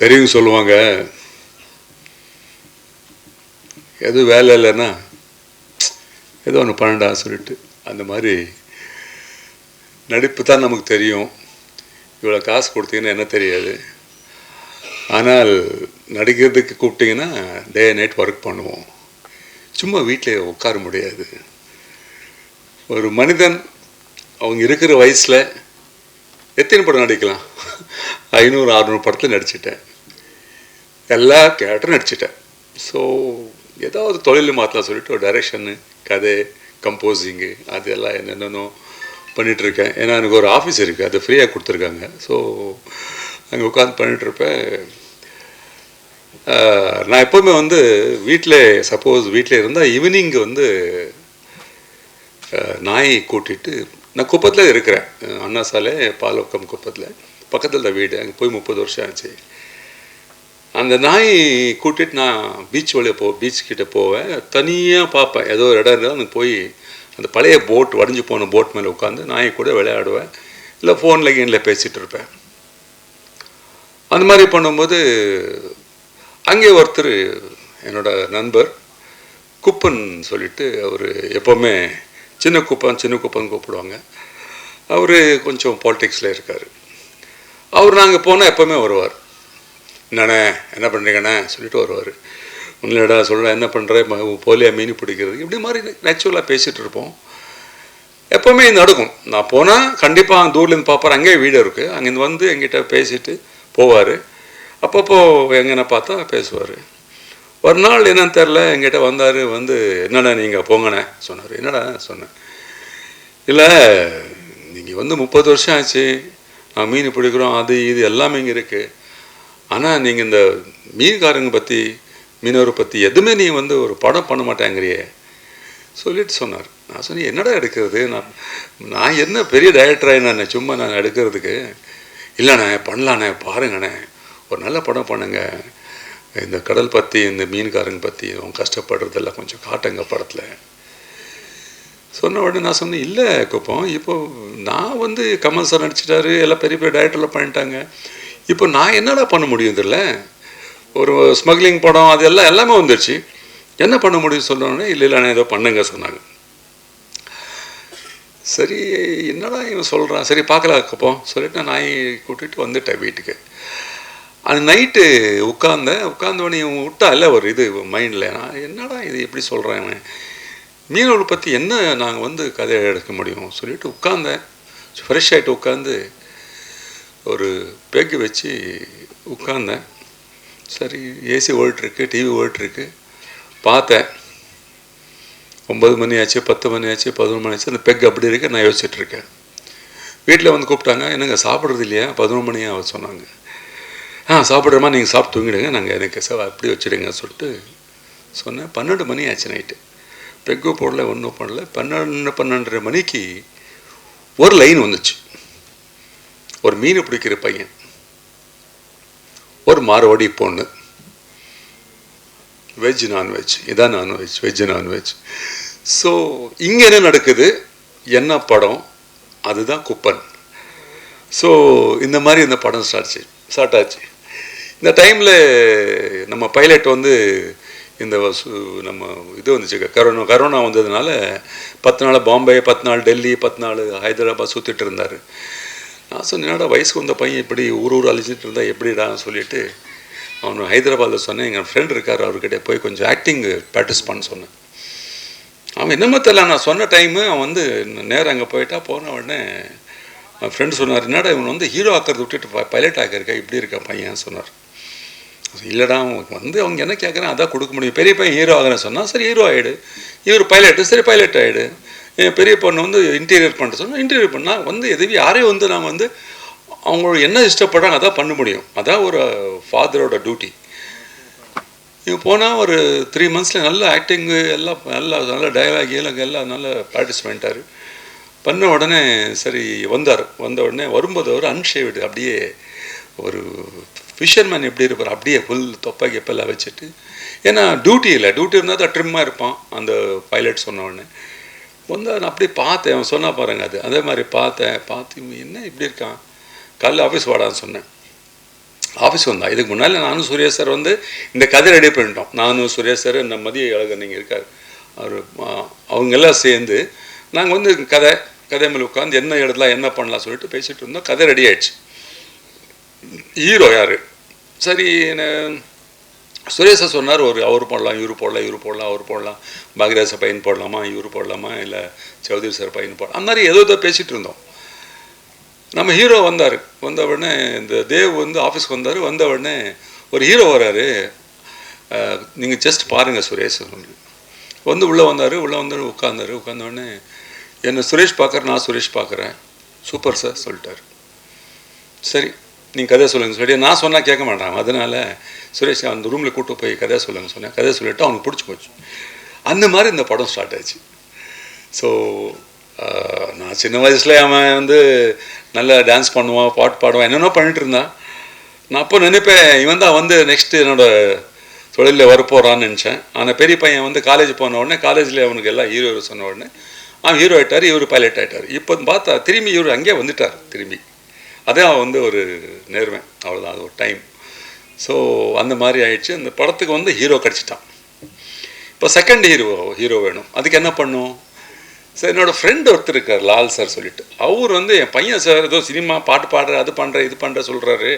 பெரியவங்க சொல்லுவாங்க. எதுவும் வேலை இல்லைன்னா ஏதோ ஒன்று பண்ணடா சொல்லிட்டு அந்த மாதிரி நடிப்பு தான் நமக்கு தெரியும். இவ்வளோ காசு கொடுத்தீங்கன்னா என்ன தெரியாது. ஆனால் நடிக்கிறதுக்கு கூப்பிட்டீங்கன்னா டே நைட் ஒர்க் பண்ணுவோம். சும்மா வீட்டில் உட்கார முடியாது. ஒரு மனிதன் அவங்க இருக்கிற வயசில் எத்தனை படம் நடிக்கலாம்? ஐநூறு அறநூறு படத்தில் நடிச்சிட்டேன். எல்லா கேரக்டரும் நடிச்சிட்டேன். ஸோ ஏதாவது தொழில் மாற்றலாம் சொல்லிட்டு ஒரு டைரக்ஷனு கதை கம்போசிங்கு அதெல்லாம் என்னென்னோ பண்ணிகிட்ருக்கேன் ஏன்னா எனக்கு ஒரு ஆஃபீஸ் இருக்குது அது ஃப்ரீயாக கொடுத்துருக்காங்க. ஸோ அங்கே உட்காந்து பண்ணிகிட்ருப்பேன் நான் எப்போவுமே வந்து வீட்டில் சப்போஸ் வீட்டில் இருந்தால் ஈவினிங் வந்து நாய் கூட்டிட்டு நான் குப்பத்தில் இருக்கிறேன். அண்ணா சாலை பாலோக்கம் குப்பத்தில். பக்கத்தில் தான் வீடு அங்கே போய் முப்பது வருஷம் ஆச்சு. அந்த நாய் கூட்டிட்டு நான் பீச் வழியாக போ பீச் கிட்டே போவேன். தனியாக பார்ப்பேன். ஏதோ ஒரு இடம் இருந்தால் அங்கே போய் அந்த பழைய போட் வடிஞ்சு போன போட் மேலே உட்காந்து நாய் கூட விளையாடுவேன். இல்லை ஃபோனில் கீனில் பேசிகிட்டு இருப்பேன். அந்த மாதிரி பண்ணும்போது அங்கே ஒருத்தர் என்னோட நண்பர் குப்பன் சொல்லிட்டு அவர் எப்போவுமே சின்ன குப்பன் சின்ன குப்பன் கூப்பிடுவாங்க. அவர் கொஞ்சம் பாலிடிக்ஸில் இருக்கார். அவர் நாங்கள் போனால் எப்போவுமே வருவார். என்னண்ணே என்ன பண்ணுறீங்கண்ணே சொல்லிட்டு வருவார். உங்களடா சொல்ல என்ன பண்ணுற போலியா மீன் பிடிக்கிறது. இப்படி மாதிரி நேச்சுரலாக பேசிகிட்டு இருப்போம். எப்போவுமே இது நடக்கும். நான் போனால் கண்டிப்பாக தூர்லேருந்து பார்ப்பார் அங்கேயே வீடு இருக்குது அங்கேருந்து வந்து எங்கிட்ட பேசிட்டு போவார். அப்பப்போ எங்கன்னா பார்த்தா பேசுவார். ஒரு நாள் என்னன்னு தெரில எங்கிட்ட வந்தார் வந்து என்னடா நீங்கள் போங்கண்ணே சொன்னார். என்னடா? சொன்னேன். இல்லை நீங்கள் வந்து முப்பது வருஷம் ஆச்சு. நான் மீன் பிடிக்கிறோம் அது இது எல்லாமே இங்கே இருக்குது ஆனால் நீங்கள் இந்த மீன்காரங்க பற்றி மீனவரை பற்றி எதுவுமே நீ வந்து ஒரு படம் பண்ண மாட்டேங்கிறியே. சொல்லிட்டு சொன்னார். நான் சொன்னேன் என்னடா எடுக்கிறது? நான் நான் என்ன பெரிய டைரக்டராக நான் சும்மா நான் எடுக்கிறதுக்கு? இல்லைண்ணே பண்ணலாண்ணே பாருங்கண்ணே. ஒரு நல்ல படம் பண்ணுங்க. இந்த கடல் பற்றி இந்த மீன்காரங்க பற்றி அவங்க கஷ்டப்படுறதெல்லாம் கொஞ்சம் காட்டுங்க படத்தில். சொன்ன உடனே நான் சொன்னேன் இல்லை குப்பம் இப்போ நான் வந்து கமல் சார் நடிச்சிட்டாரு எல்லாம் பெரிய பெரிய டைரக்டர்லாம் பண்ணிட்டாங்க. இப்போ நான் என்னடா பண்ண முடியும் இதில் ஒரு ஸ்மக்லிங் படம் அது எல்லாம் எல்லாமே வந்துருச்சு. என்ன பண்ண முடியும் சொன்னோடனே இல்லை இல்லை நான் ஏதோ பண்ணுங்க சொன்னாங்க. சரி என்னடா இவன் சொல்கிறான் சரி பார்க்கலாம் குப்பம் சொல்லிட்டு நான் நாயை கூட்டிகிட்டு வந்துட்டேன் வீட்டுக்கு. அது நைட்டு உட்காந்தேன் உட்காந்தவனே இவன் விட்டா இல்லை ஒரு இது மைண்டில் நான் என்னடா இது எப்படி சொல்கிறேன் இவன்? பற்றி என்ன நாங்கள் வந்து கதையை எடுக்க முடியும்? சொல்லிட்டு உட்காந்தேன் ஃப்ரெஷ் ஆகிட்டு உட்காந்து ஒரு பேக்கு வச்சு உட்காந்தேன் சரி ஏசி ஓடிட்டுருக்கு டிவி ஓடிட்டுருக்கு. பார்த்தேன். ஒம்பது மணி ஆச்சு பத்து மணி ஆச்சு பதினொன்று மணி ஆச்சு அந்த பெக் அப்படி இருக்கு நான் யோசிச்சுட்ருக்கேன். வீட்டில் வந்து கூப்பிட்டாங்க என்னங்க சாப்பிட்றது இல்லையா? பதினொன்று மணியாக சொன்னாங்க. ஆ சாப்பிட்றமா நீங்கள் சாப்பிட்டு தூங்கிடுங்க. நாங்கள் எனக்கு சார் அப்படி வச்சுடுங்க சொல்லிட்டு சொன்னேன். பன்னெண்டு மணி ஆச்சு நைட்டு. பெக்கு போடல ஒன்றும் பண்ணல பன்னெண்டு பன்னெண்டரை மணிக்கு ஒரு லைன் வந்துச்சு. ஒரு மீன் பிடிக்கிற பையன். ஒரு மாறுவாடி பொண்ணு. வெஜ் நான்வெஜ் இதான் non veg veg non veg so இங்கே என்ன நடக்குது? என்ன படம்? அதுதான் குப்பன். ஸோ இந்த மாதிரி இந்த படம் ஸ்டார்ட் ஸ்டார்ட் ஆச்சு. இந்த டைமில் நம்ம பைலட் வந்து இந்த சு- நம்ம இது வந்துச்சு கரோனா கரோனா வந்ததுனால பத்து நாள் பாம்பே பத்து நாள் டெல்லி பத்து நாள் ஹைதராபாத் சுற்றிட்டு இருந்தார். நான் சொன்னேன் என்னடா வயசுக்கு வந்த பையன் இப்படி ஊர் ஊர் அழிஞ்சிட்டு இருந்தால் எப்படிடான்னு சொல்லிட்டு அவன் ஹைதராபாத்தில் சொன்னேன். எங்கள் ஃப்ரெண்ட் இருக்கார் அவர்கிட்ட போய் கொஞ்சம் ஆக்டிங் ப்ராக்டிஸ் பண்ண சொன்னேன். அவன் என்னமோ தெரியல நான் சொன்ன டைமு அவன் வந்து நேரம் அங்கே போயிட்டா போன உடனே என் ஃப்ரெண்டு சொன்னார் என்னடா இவன் வந்து ஹீரோ ஆக்கிறத விட்டுட்டு பைலட் ஆக்கியிருக்கா? இப்படி இருக்கான் பையன்? சொன்னார். இல்லைடா அவனுக்கு வந்து அவங்க என்ன கேட்குறான் அதான் கொடுக்க முடியும். பெரிய பையன் ஹீரோ ஆகிறேன்னு சொன்னால் சரி ஹீரோ ஆகிடு இவர் பைலட்டு சரி பைலட் ஆகிடு என் பெரிய பொண்ணு வந்து இன்டீரியர் பண்ணிட்டு சொன்னால் இன்டீரியர் பண்ணால் வந்து எதுவும் யாரையும் வந்து நாங்கள் வந்து அவங்களோட என்ன இஷ்டப்படுறாங்க அதான் பண்ண முடியும். அதான் ஒரு ஃபாதரோட டியூட்டி இவன் போனால் ஒரு த்ரீ மந்த்ஸில் நல்ல ஆக்டிங்கு எல்லாம் நல்லா நல்ல டயலாக் எல்லாம் எல்லாம் நல்ல ப்ராக்டிஸ் பண்ணிட்டார் பண்ண உடனே சரி வந்தார். வந்த உடனே வரும்போது அவர் அன்ஷேவ்டு அப்படியே ஒரு ஃபிஷர்மேன் எப்படி இருப்பார் அப்படியே ஃபுல் தொப்பை கெப்பெல்லாம் வச்சுட்டு. ஏன்னா டியூட்டி இல்லை. டியூட்டி இருந்தால் தான் ட்ரிம்மாக இருப்பான் அந்த பைலட் சொன்ன உடனே. வந்து நான் அப்படி பார்த்தேன். அவன் சொன்னா பாருங்க அது. அதே மாதிரி பார்த்தேன். பார்த்து என்ன இப்படி இருக்கான்? காலைல ஆஃபீஸ் வாடான்னு சொன்னேன். ஆஃபீஸ் வந்தான் இதுக்கு முன்னால் நானும் சுரேஷ் சார் வந்து இந்த கதை ரெடி பண்ணிட்டோம். நானும் சுரேஷ் சார் இந்த மதிய அழகர் நீங்கள் இருக்கார். அவர் அவங்க எல்லாம் சேர்ந்து நாங்கள் வந்து கதை கதை மேலே உட்காந்து என்ன எழுதலாம் என்ன பண்ணலாம் சொல்லிட்டு பேசிகிட்டு இருந்தோம். கதை ரெடி ஆயிடுச்சு. ஹீரோ யார்? சரி என்ன- சுரேஷா சொன்னார் ஒரு அவர் போடலாம் இவர் போடலாம் இவர் போடலாம் அவர் போடலாம். பாக்யராஜ பையன் போடலாமா இவர் போடலாமா இல்லை சௌதரி சார் பையன் போடலாம் அந்த மாதிரி ஏதோ ஏதோ பேசிகிட்டு இருந்தோம். நம்ம ஹீரோ வந்தார். வந்த உடனே இந்த தேவ் வந்து ஆஃபீஸ்க்கு வந்தார். வந்த உடனே ஒரு ஹீரோ வராரு. நீங்கள் ஜஸ்ட் பாருங்கள் சுரேஷ் வந்து உள்ளே வந்தார். உள்ளே வந்து உட்காந்தாரு உட்காந்த உடனே என்னை சுரேஷ் பார்க்குறேன் நான் சுரேஷ் பார்க்குறேன் சூப்பர் சார் சொல்லிட்டார். சரி. நீங்கள் கதை சொல்லுங்க சொல்லி நான் சொன்னால் கேட்க மாட்டான். அதனால் சுரேஷ் அந்த ரூமில் கூட்டு போய் கதை சொல்லுங்க சொன்னேன் கதை சொல்லிட்டு அவனுக்கு பிடிச்சி போச்சு. அந்த மாதிரி இந்த படம் ஸ்டார்ட் ஆச்சு. ஸோ நான் சின்ன வயசுல அவன் வந்து நல்லா டான்ஸ் பண்ணுவான் பாட்டு பாடுவான் என்னென்னோ பண்ணிட்டு இருந்தான். நான் அப்போ நினைப்பேன் இவன் தான் வந்து நெக்ஸ்ட் என்னோட தொழிலில் வரப்போகிறான்னு நினச்சேன். ஆனால் பெரிய பையன் வந்து காலேஜ் போன உடனே காலேஜில் அவனுக்கு எல்லாம் ஹீரோ சொன்ன உடனே அவன் ஹீரோ ஆகிட்டார் இவர் பைலட் ஆகிட்டார் இப்போ பார்த்தா திரும்பி இவர் அங்கேயே வந்துட்டார் திரும்பி. அதே அவன் வந்து ஒரு நேர்மை அவ்வளோதான் அது ஒரு டைம் ஸோ அந்த மாதிரி ஆயிடுச்சு. அந்த படத்துக்கு வந்து ஹீரோ கிடச்சிட்டான். இப்போ செகண்ட் ஹீரோ ஹீரோ வேணும். அதுக்கு என்ன பண்ணும்? சார் என்னோடய ஃப்ரெண்ட் ஒருத்தர் இருக்கார் லால் சார் சொல்லிட்டு. அவர் வந்து என் பையன் சார் ஏதோ சினிமா பாட்டு பாடுற அது பண்ணுற இது பண்ணுற சொல்கிறாரு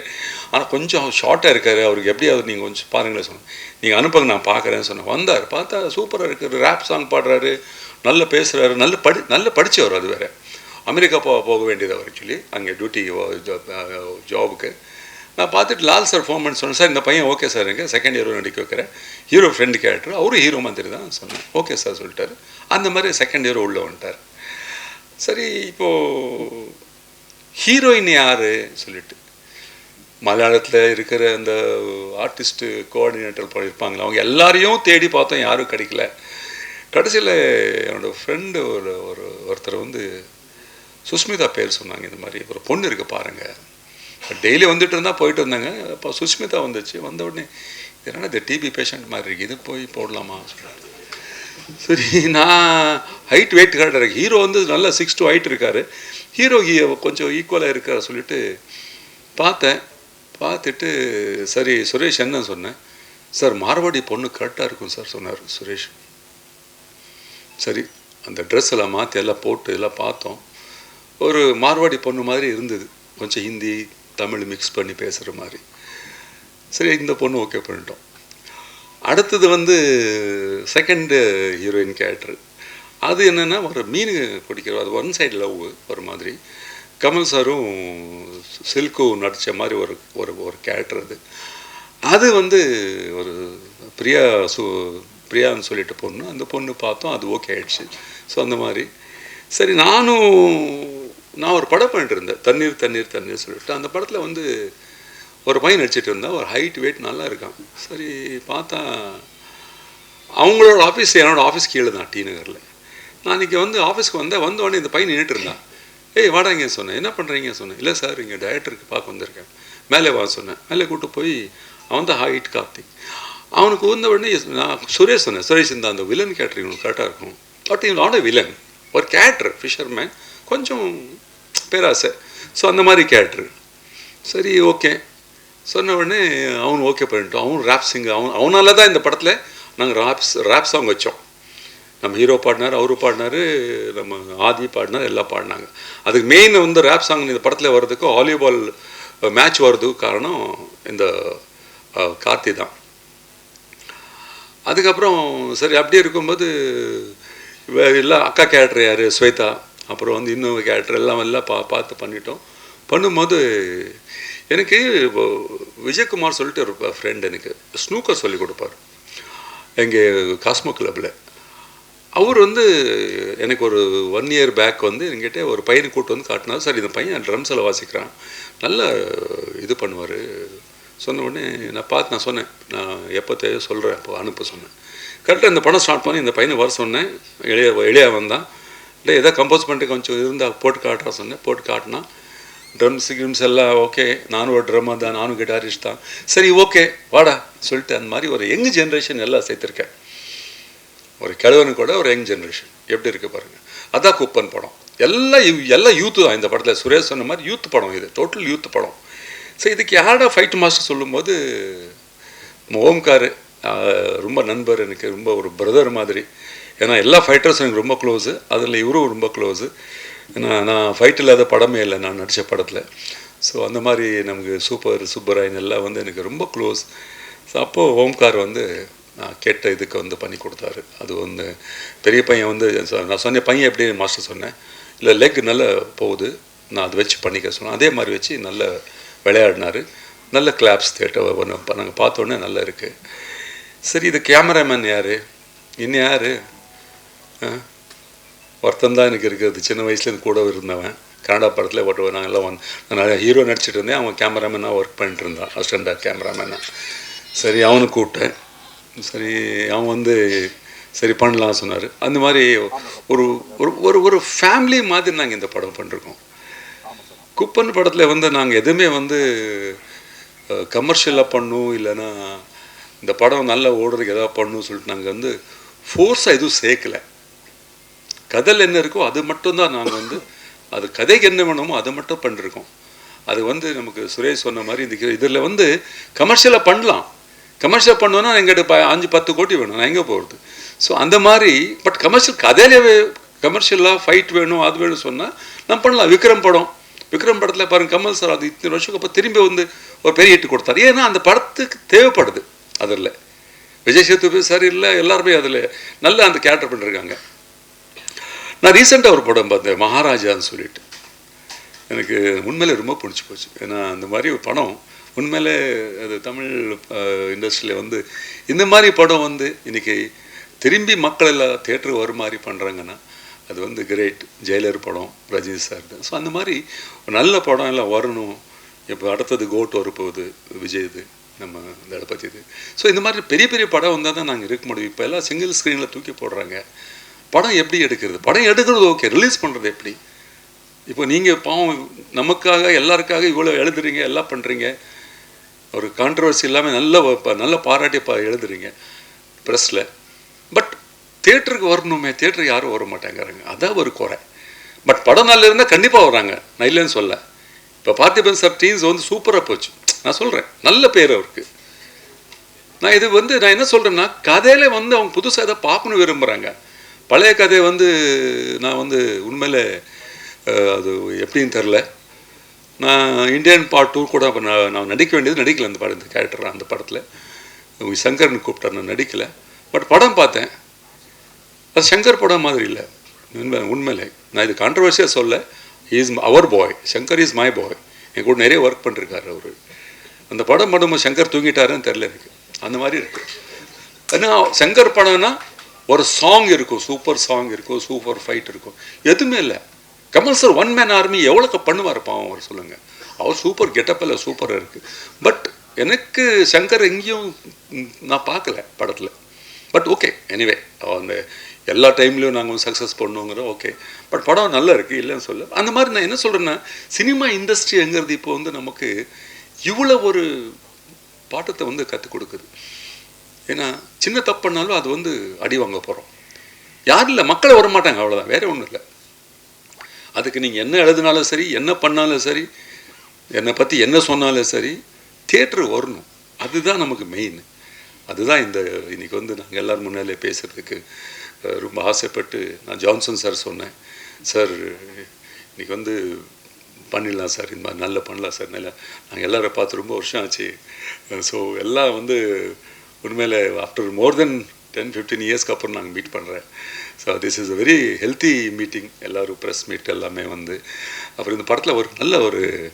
ஆனால் கொஞ்சம் ஷார்ட்டாக இருக்கார். அவருக்கு எப்படியாவது நீங்கள் கொஞ்சம் பாருங்களேன் சொன்னேன். நீங்கள் அனுப்புங்க நான் பார்க்குறேன்னு சொன்னேன். வந்தார் பார்த்தா சூப்பராக இருக்கார் ரேப் சாங் பாடுறாரு. நல்ல பேசுகிறாரு நல்ல படி நல்ல படித்தவர் அது வேறு. அமெரிக்கா போ போக வேண்டியது அவர் ஆக்சுவலி அங்கே டியூட்டி ஜாபுக்கு நான் பார்த்துட்டு லால் சார் ஃபோன் பண்ணி சொன்னேன் சார் இந்த பையன் ஓகே சார் எனக்கு செகண்ட் ஹீரோ நடிக்க வைக்கிறேன். Hero friend character. அவரும் ஹீரோ மாதிரி தான் சொன்னேன் ஓகே சார் சொல்லிட்டாரு. அந்த மாதிரி செகண்ட் ஹீரோ உள்ளே வந்துட்டார். சரி இப்போது ஹீரோயின் யார்? சொல்லிட்டு. மலையாளத்தில் இருக்கிற அந்த ஆர்டிஸ்ட்டு கோஆர்டினேட்டர் பண்ணியிருப்பாங்களே அவங்க எல்லாரையும் தேடி பார்த்தோம் யாரும் கிடைக்கல. கடைசியில் என்னோட ஃப்ரெண்டு ஒரு ஒரு ஒருத்தர் வந்து சுஸ்மிதா பேர் சொன்னாங்க இந்த மாதிரி. ஒரு பொண்ணு இருக்குது பாருங்கள் டெய்லி வந்துட்டு இருந்தால் போயிட்டு இருந்தாங்க அப்போ சுஸ்மிதா வந்துச்சு. வந்த உடனே இது என்னடா இந்த டிபி பேஷண்ட் மாதிரி இருக்கு? இது போய் போடலாமா? சொல்லிட்டு சரி நான் ஹைட் வெயிட் கரெக்டாக இருக்கு. ஹீரோ வந்து நல்லா சிக்ஸ் டு ஹைட் இருக்காரு. ஹீரோ கொஞ்சம் ஈக்குவலாக இருக்கார் சொல்லிட்டு பார்த்தேன். பார்த்துட்டு சரி சுரேஷ் என்ன சொன்னேன். சார் மார்வாடி பொண்ணு கரெக்டாக இருக்கும் சார் சொன்னார் சுரேஷ். சரி அந்த ட்ரெஸ் எல்லாம் மாற்றி எல்லாம் போட்டு எல்லாம் பார்த்தோம். ஒரு மார்வாடி பொண்ணு மாதிரி இருந்தது. கொஞ்சம் ஹிந்தி தமிழ் மிக்ஸ் பண்ணி பேசுகிற மாதிரி. சரி இந்த பொண்ணு ஓகே பண்ணிட்டோம். அடுத்தது வந்து செகண்டு ஹீரோயின் கேரக்டர் அது என்னென்னா ஒரு மீன் பிடிக்கிற அது ஒன் சைடு லவ் ஒரு மாதிரி. கமல் சாரும் சில்கு நடித்த மாதிரி ஒரு ஒரு ஒரு கேரக்டர் அது. அது வந்து ஒரு பிரியா சு பிரியான்னு சொல்லிட்டு பொண்ணு அந்த பொண்ணு பார்த்தோம் அது ஓகே ஆயிடுச்சு. ஸோ அந்த மாதிரி. சரி நானும் நான் ஒரு படம் பண்ணிட்டு இருந்தேன் தண்ணீர் தண்ணீர் தண்ணீர் சொல்லிட்டு. அந்த படத்தில் வந்து ஒரு பையன் நடிச்சிட்டு இருந்தான் ஒரு ஹைட் வெயிட் நல்லா இருக்கான். சரி பார்த்தா அவங்களோட ஆஃபீஸ் என்னோடய ஆஃபீஸ் கீழே தான் டி நகரில். நான் இன்றைக்கி வந்து ஆஃபீஸ்க்கு வந்தேன் வந்த உடனே இந்த பையன் நின்றுட்டு இருந்தான். ஏய் வாடாங்க சொன்னேன். என்ன பண்ணுறீங்க சொன்னேன். இல்லை சார் இங்கே டயட்டருக்கு பார்க்க வந்திருக்கேன். மேலே வா சொன்னேன். மேலே கூட்டு போய் அவன் தான் ஹைட் கார்த்திக். அவனுக்கு வந்த உடனே நான் சுரேஷ் சொன்னேன். சுரேஷ் இந்த அந்த வில்லன் கேட்டரிங் உனக்கு கரெக்டாக இருக்கும். பட் இவன் நாட் வில்லன் ஒரு கேரக்டர் ஃபிஷர்மேன் கொஞ்சம் பேராசை. ஸோ அந்த மாதிரி கேரக்டர் சரி ஓகே சொன்ன உடனே அவன் ஓகே பண்ணிட்டோம் அவன் ரேப் சிங் அவன் அவனால தான் இந்த படத்தில் நாங்கள் ராப்ஸ் ரேப் சாங் வச்சோம். நம்ம ஹீரோ பாடினார் அவரு பாடினார் நம்ம ஆதி பாடினார் எல்லாம் பாடினாங்க. அதுக்கு மெயின் வந்து ரேப் சாங் இந்த படத்தில் வர்றதுக்கு வாலிபால் மேட்ச் வர்றதுக்கு காரணம் இந்த கார்த்தி தான். அதுக்கப்புறம் சரி அப்படியே இருக்கும்போது இல்லை அக்கா கேரக்டர் யார்? ஸ்வேதா. அப்புறம் வந்து இன்னும் கேரக்டர் எல்லாம் எல்லாம் பா பார்த்து பண்ணிட்டோம். பண்ணும்போது எனக்கு விஜயகுமார் சொல்லிட்டு ஒரு ஃப்ரெண்ட் எனக்கு ஸ்னூக்கர் சொல்லி கொடுப்பார். எங்கள் காஸ்மோ கிளப்பில் அவர் வந்து எனக்கு ஒரு ஒன் இயர் பேக் வந்து என்கிட்ட ஒரு பையனை கூட்டு வந்து காட்டினார். சார் இந்த பையன் ட்ரம்ஸில் வாசிக்கிறான். நல்லா இது பண்ணுவார். சொன்ன உடனே நான் பார்த்து நான் சொன்னேன். நான் எப்போ தேவையோ சொல்கிறேன் அப்போ அனுப்ப சொன்னேன். கரெக்டாக இந்த படம் ஸ்டார்ட் பண்ணி இந்த பையனை வர சொன்னேன். எளிய இளையா வந்தான் இல்லை ஏதோ கம்போஸ் பண்ணிட்டு கொஞ்சம் இருந்தால் போட்டு காட்டுற சொன்னேன். போட்டு காட்டினா ட்ரம்ஸ் கிம்ஸ் எல்லாம் ஓகே நானும் ஒரு ட்ரம்மாக தான் நானும் கிட்டாரிஸ்ட் தான். சரி ஓகே வாடா சொல்லிட்டு அந்த மாதிரி ஒரு யங் ஜென்ரேஷன் எல்லாம் சேர்த்துருக்கேன். ஒரு கிழவனு கூட ஒரு யங் ஜென்ரேஷன் எப்படி இருக்கு பாருங்க. அதான் குப்பன் படம். எல்லாம் எல்லாம் யூத்து தான் இந்த படத்தில். சுரேஷ் சொன்ன மாதிரி யூத் படம் இது. டோட்டல் யூத் படம். ஸோ இதுக்கு யாரா ஃபைட் மாஸ்டர் சொல்லும்போது ஓம்கார் ரொம்ப நண்பர் எனக்கு ரொம்ப ஒரு பிரதர் மாதிரி. ஏன்னா எல்லா ஃபைட்டர்ஸும் எனக்கு ரொம்ப க்ளோஸு அதில் இவரும் ரொம்ப க்ளோஸு ஏன்னா நான் ஃபைட் இல்லாத படமே இல்லை நான் நடித்த படத்தில். ஸோ அந்த மாதிரி நமக்கு சூப்பர் சூப்பராயன் எல்லாம் வந்து எனக்கு ரொம்ப க்ளோஸ் ஸோ அப்போது ஓம்கார் வந்து நான் கேட்ட இதுக்கு வந்து பண்ணி கொடுத்தாரு. அது வந்து பெரிய பையன் வந்து நான் சொன்னேன் பையன் எப்படி மாஸ்டர் சொன்னேன். இல்லை லெக் நல்லா போகுது. நான் அதை வச்சு பண்ணிக்க சொன்னேன். அதே மாதிரி வச்சு நல்ல விளையாடினாரு. நல்ல கிளாப்ஸ் தேட்டர் ஒன்று நாங்கள் பார்த்தோன்னே நல்லா இருக்குது சரி இது கேமராமேன் யார்? இன்னும் யார்? ஒருத்தன் தான் எனக்கு இருக்கிறது சின்ன வயசுலேருந்து கூட இருந்தவன். கனடா படத்தில் ஓட்டுவேன் நான் எல்லாம் வந்து நான் ஹீரோ நடிச்சிட்டு இருந்தேன். அவன் கேமராமேனாக ஒர்க் பண்ணிட்டு இருந்தான். அசிஸ்டண்டாக கேமராமேனாக சரி அவனை கூப்பிட்டேன். சரி அவன் வந்து சரி பண்ணலாம் சொன்னார். அந்த மாதிரி ஒரு ஒரு ஒரு ஒரு ஃபேமிலி மாதிரி நாங்கள் இந்த படம் பண்ணிருக்கோம். குப்பன் படத்தில் வந்து நாங்கள் எதுவுமே வந்து கமர்ஷியலாக பண்ணும் இல்லைன்னா இந்த படம் நல்லா ஓடுறதுக்கு எதாவது பண்ணணும் சொல்லிட்டு நாங்கள் வந்து ஃபோர்ஸாக எதுவும் சேர்க்கலை. கதல் என்ன இருக்கோ அது மட்டும்தான் நாங்கள் வந்து அது கதைக்கு என்ன வேணுமோ அதை மட்டும் பண்ணிருக்கோம். அது வந்து நமக்கு சுரேஷ் சொன்ன மாதிரி இந்த இதில் வந்து கமர்ஷியலாக பண்ணலாம். கமர்ஷியல் பண்ணோன்னா எங்கிட்ட ப அஞ்சு பத்து கோடி வேணும். நான் எங்கே போகிறது ஸோ அந்த மாதிரி பட் கமர்ஷியல் கதையிலே கமர்ஷியலாக ஃபைட் வேணும் அது வேணும் சொன்னால் நம்ம பண்ணலாம். விக்ரம் படம். விக்ரம் படத்தில் பாருங்க கமல் சார் அது இத்தனை வருஷத்துக்கு அப்புறம் திரும்பி வந்து ஒரு பெரிய ஹிட் கொடுத்தாரு. ஏன்னா அந்த படத்துக்கு தேவைப்படுது அதில். விஜய் சேதுபதி சார் இல்லை எல்லாருமே அதில் நல்ல அந்த கேரக்டர் பண்ணிருக்காங்க. நான் ரீசெண்டாக ஒரு படம் பார்த்தேன் மகாராஜான்னு சொல்லிட்டு. எனக்கு உண்மையிலே ரொம்ப பிடிச்சி போச்சு. ஏன்னா அந்த மாதிரி ஒரு படம் உண்மையிலே அது தமிழ் இண்டஸ்ட்ரியில் வந்து இந்த மாதிரி படம் வந்து இன்னைக்கு திரும்பி மக்கள் எல்லாம் தேட்டருக்கு வரும் மாதிரி பண்ணுறாங்கன்னா அது வந்து கிரேட் ஜெயலர் படம் ரஜினி சார் தான் ஸோ அந்த மாதிரி ஒரு நல்ல படம் எல்லாம் வரணும். இப்போ அடுத்தது கோட் வரப்போகுது விஜய் இது நம்ம தளபதி இது. ஸோ இந்த மாதிரி பெரிய பெரிய படம் வந்தால் தான் நாங்கள் இருக்க முடியும். இப்போ எல்லாம் சிங்கிள் ஸ்க்ரீனில் தூக்கி போடுறாங்க. படம் எப்படி எடுக்கிறது? படம் எடுக்கிறது ஓகே ரிலீஸ் பண்ணுறது எப்படி? இப்போ நீங்கள் பாவம் நமக்காக எல்லாருக்காக இவ்வளோ எழுதுறீங்க எல்லாம் பண்ணுறீங்க ஒரு கான்ட்ரவர்சி இல்லாமல் நல்ல நல்ல பாராட்டி பா எழுதுறீங்க ப்ரெஸ்ஸில் பட் தேட்டருக்கு வரணுமே தேட்டருக்கு யாரும் வர மாட்டேங்கிறாங்க. அதான் ஒரு குறை. பட் படம் நல்லா இருந்தால் கண்டிப்பாக வர்றாங்க நான் இல்லைன்னு சொல்ல. இப்போ பார்த்திபன் சார் டீம்ஸ் வந்து சூப்பராக போச்சு. நான் சொல்கிறேன் நல்ல பேர் அவருக்கு. நான் இது வந்து நான் என்ன சொல்கிறேன்னா கதையில் வந்து அவங்க புதுசாக எதை பார்க்கணும் விரும்புகிறாங்க பழைய கதை வந்து நான் வந்து உண்மையில் அது எப்படின்னு தெரில. நான் இந்தியன் பார்ட் டூ கூட அப்போ நான் நான் நடிக்க வேண்டியது நடிக்கல அந்த படம் இந்த கேரக்டர் அந்த படத்தில். சங்கர்னு கூப்பிட்டார் நான் நடிக்கலை. பட் படம் பார்த்தேன். அது சங்கர் படம் மாதிரி இல்லை. உண்மை உண்மையிலே. நான் இது கான்ட்ரவர்சியாக சொல்ல is our boy Shankar is my boy என் கூட நிறைய ஒர்க் பண்ணிருக்காரு அவர். அந்த படம் பண்ணும்போது சங்கர் தூங்கிட்டாருன்னு தெரில எனக்கு. அந்த மாதிரி இருக்குது ஏன்னா சங்கர் படம்னா ஒரு சாங் இருக்கும் சூப்பர் சாங் இருக்கும் சூப்பர் ஃபைட் இருக்கும். எதுவுமே இல்லை. Kamal sir one man army எவ்வளோக்கு பண்ணுவார் பாவம் அவர் சொல்லுங்கள் அவர் சூப்பர் கெட்டப்பில் சூப்பராக இருக்குது பட் எனக்கு சங்கர் எங்கேயும் நான் பார்க்கல படத்தில். பட் ஓகே எனிவே அந்த எல்லா டைம்லையும் நாங்கள் சக்ஸஸ் பண்ணுவோங்கிறோம் ஓகே பட் படம் நல்லா இருக்குது இல்லைன்னு சொல்ல அந்த மாதிரி நான் என்ன சொல்கிறேன்னா சினிமா இண்டஸ்ட்ரிங்கிறது இப்போ வந்து நமக்கு இவ்வளோ ஒரு பாட்டத்தை வந்து கற்றுக் கொடுக்குது. ஏன்னா சின்ன தப்பு பண்ணாலும் அது வந்து அடி வாங்க போகிறோம் யாரும் இல்லை மக்களை வர மாட்டாங்க அவ்வளோதான் வேறு ஒன்றும் இல்லை. அதுக்கு நீங்கள் என்ன எழுதினாலும் சரி என்ன பண்ணாலும் சரி என்னை பற்றி என்ன சொன்னாலும் சரி தேட்ரு வரணும். அதுதான் நமக்கு மெயின் அதுதான் இந்த இன்னைக்கு வந்து நாங்கள் எல்லோரும் முன்னாலே பேசுகிறதுக்கு ரொம்ப ஆசைப்பட்டு நான் ஜான்சன் சார் சொன்னேன். சார் இன்றைக்கி வந்து பண்ணிடலாம் சார் இந்த மாதிரி நல்லா பண்ணலாம் சார் நல்லா. நாங்கள் எல்லாரும் பார்த்து ரொம்ப வருஷம் ஆச்சு. ஸோ எல்லாம் வந்து உண்மையில் after more then ten fifteen இயர்ஸ்க்கு அப்புறம் நாங்கள் மீட் பண்ணுறேன் so this is a very healthy meeting எல்லோரும் ப்ரெஸ் மீட் எல்லாமே வந்து அப்புறம் இந்த படத்தில் ஒரு நல்ல ஒரு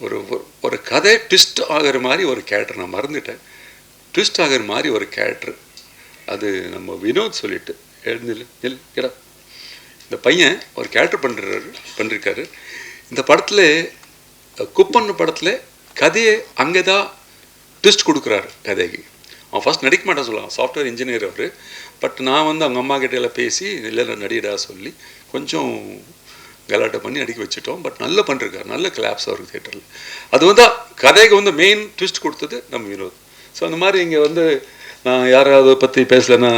ஒரு ஒரு- கதை ட்விஸ்ட் ஆகிற மாதிரி ஒரு கேரக்டர் நான் மறந்துட்டேன். ட்விஸ்ட் ஆகிற மாதிரி ஒரு கேரக்டர் அது நம்ம வினோத் சொல்லிட்டு எழுந்தில் நில் இந்த பையன் ஒரு கேரக்டர் பண்ணுறாரு பண்ணிருக்காரு. இந்த படத்தில் குப்பன் படத்தில் கதையை அங்கே தான் ட்விஸ்ட் கொடுக்குறாரு கதைக்கு. அவன் ஃபர்ஸ்ட் நடிக்க மாட்டேன் சொல்லுவான். Software engineer our. பட் நான் வந்து அவங்க அம்மா கிட்ட எல்லாம் பேசி இல்லை இல்லை சொல்லி கொஞ்சம் கலாட்டை பண்ணி அடிக்க வச்சுட்டோம். பட் நல்லா பண்ணிருக்காரு. நல்ல கிளாப்ஸ் அவருக்கு தேட்டரில் அது வந்து கதைக்கு வந்து மெயின் ட்விஸ்ட் கொடுத்தது நம்ம வினோத். ஸோ அந்த மாதிரி இங்கே வந்து நான் யாராவது பற்றி பேசலைன்னா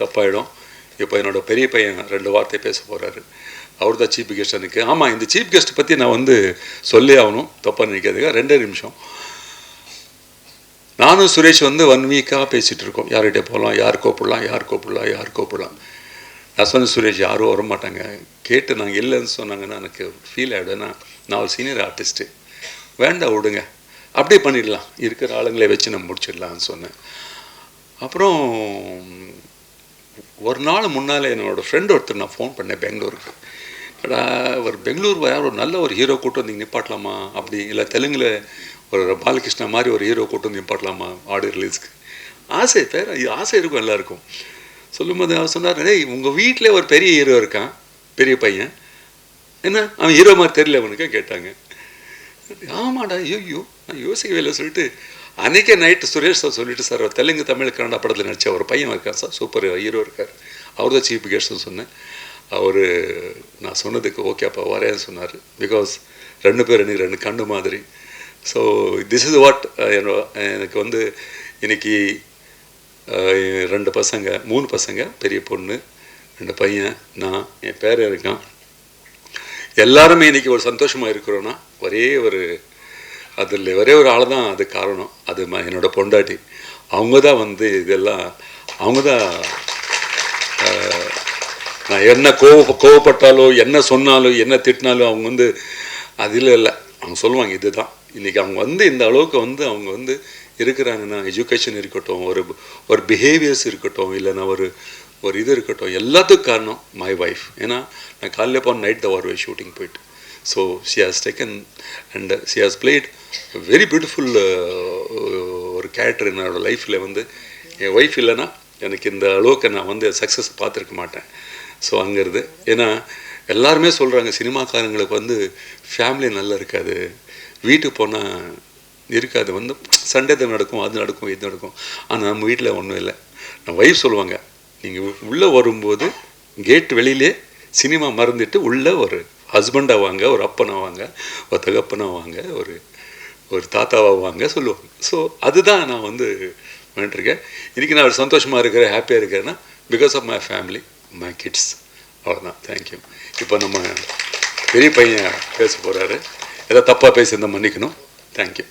தப்பாயிடும். இப்போ என்னோட பெரிய பையன் ரெண்டு வார்த்தை பேச போகிறாரு அவர் தான் சீஃப் கெஸ்ட் எனக்கு. ஆமாம் இந்த சீஃப் கெஸ்ட் பற்றி நான் வந்து சொல்லி ஆகணும். தப்பாக நினைக்காதுங்க. ரெண்டே நிமிஷம். நானும் சுரேஷ் வந்து ஒன் வீக்காக பேசிகிட்டு இருக்கோம் யார்கிட்ட போகலாம் யார் கூப்பிடலாம் யார் கூப்பிடலாம் யார் கூப்பிடலாம். நான் சொன்னேன் சுரேஷ் யாரும் வர மாட்டாங்க கேட்டு நாங்கள் இல்லைன்னு சொன்னாங்கன்னா எனக்கு ஃபீல் ஆகிடும் நான் ஒரு சீனியர் ஆர்டிஸ்ட்டு வேண்டாம் விடுங்க. அப்படியே பண்ணிடலாம். இருக்கிற ஆளுங்களை வச்சு நம்ம முடிச்சிடலாம்னு சொன்னேன். அப்புறம் ஒரு நாள் முன்னால் என்னோடய ஃப்ரெண்ட் ஒருத்தர் நான் ஃபோன் பண்ணேன் பெங்களூருக்கு. ஒரு பெங்களூர் யார் ஒரு நல்ல ஒரு ஹீரோ கூட்டு வந்து நிப்பாட்டலாமா? அப்படி இல்லை தெலுங்கில் ஒரு பாலகிருஷ்ணா மாதிரி ஒரு ஹீரோ கூட்டு வந்து நிப்பாட்டலாமா ஆடியோ ரிலீஸ்க்கு ஆசை பேர் ஆசை இருக்கும் எல்லாருக்கும். சொல்லும்போது அவர் சொன்னார் டேய் உங்கள் வீட்டிலே ஒரு பெரிய ஹீரோ இருக்கான் பெரிய பையன். என்ன? அவன் ஹீரோ மாதிரி தெரியல அவனுக்கு கேட்டாங்க. ஆமாடா ஐயோ நான் யோசிக்கவே இல்லை. சொல்லிட்டு அன்றைக்கே நைட்டு சுரேஷ் சார் சொல்லிட்டு சார் தெலுங்கு தமிழ் கன்னடா படத்தில் நடித்த ஒரு பையன் இருக்கார் சார். சூப்பர் ஹீரோ இருக்கார். அவர் தான் சீஃப் கெஸ்ட்னு சொன்னேன். அவர் நான் சொன்னதுக்கு ஓகே அப்பா வரேன்னு சொன்னார். பிகாஸ் ரெண்டு பேர் எனக்கு ரெண்டு கண்ணு மாதிரி. ஸோ திஸ் இஸ் வாட் எனக்கு வந்து இன்னைக்கு uh, ரெண்டு பசங்க மூணு பசங்க பெரிய பொண்ணு ரெண்டு பையன் நான் என் பேர் இருக்கான். எல்லாருமே இன்னைக்கு ஒரு சந்தோஷமாக இருக்கிறோன்னா ஒரே ஒரு அதில் ஒரே ஒரு ஆள் தான் அது காரணம். அது ம- என்னோட பொண்டாட்டி. அவங்க தான் வந்து இதெல்லாம் அவங்க தான் uh, நான் என்ன கோவ கோவப்பட்டாலோ என்ன சொன்னாலோ என்ன திட்டினாலும் அவங்க வந்து அதில் இல்லை. அவங்க சொல்லுவாங்க இதுதான். இன்னைக்கு அவங்க வந்து இந்த அளவுக்கு வந்து அவங்க வந்து இருக்கிறாங்கன்னா எஜுகேஷன் இருக்கட்டும் ஒரு ஒரு பிஹேவியர்ஸ் இருக்கட்டும் இல்லைன்னா ஒரு ஒரு இது இருக்கட்டும் எல்லாத்துக்கும் காரணம் மை ஒய்ஃப் ஏன்னா நான் காலையில் போன நைட் த வருவேன் ஷூட்டிங் போயிட்டு. So she has taken and she has played very beautiful ஒரு கேரக்டர் என்னோடய லைஃப்பில் வந்து என் ஒய்ஃப் இல்லைன்னா எனக்கு இந்த அளவுக்கு நான் வந்து சக்ஸஸ் பார்த்துருக்க மாட்டேன். ஸோ அங்கிறது ஏன்னா எல்லாருமே சொல்கிறாங்க சினிமாக்காரங்களுக்கு வந்து ஃபேமிலி நல்லா இருக்காது. வீட்டுக்கு போனால் இருக்காது. வந்து சண்டே தான் நடக்கும் அது நடக்கும் இது நடக்கும். ஆனால் நம்ம வீட்டில் ஒன்றும் இல்லை. நான் ஒய்ஃப் சொல்லுவாங்க நீங்கள் உள்ளே வரும்போது கேட் வெளியிலே சினிமா மறந்துட்டு உள்ளே ஒரு ஹஸ்பண்டாக வாங்க ஒரு அப்பனா வாங்க ஒரு தகப்பனா வாங்க ஒரு ஒரு தாத்தாவாக வாங்க சொல்லுவாங்க. ஸோ அதுதான் நான் வந்து பண்ணிட்டுருக்கேன் இன்றைக்கி நான் சந்தோஷமாக இருக்கிறேன் ஹாப்பியாக இருக்கிறேன்னா because of my family my kids அவ்வளோதான் தேங்க்யூ இப்போ நம்ம பெரிய பையன் பேச போகிறாரு ஏதோ தப்பாக பேசியிருந்தால் மன்னிக்கணும். தேங்க்யூ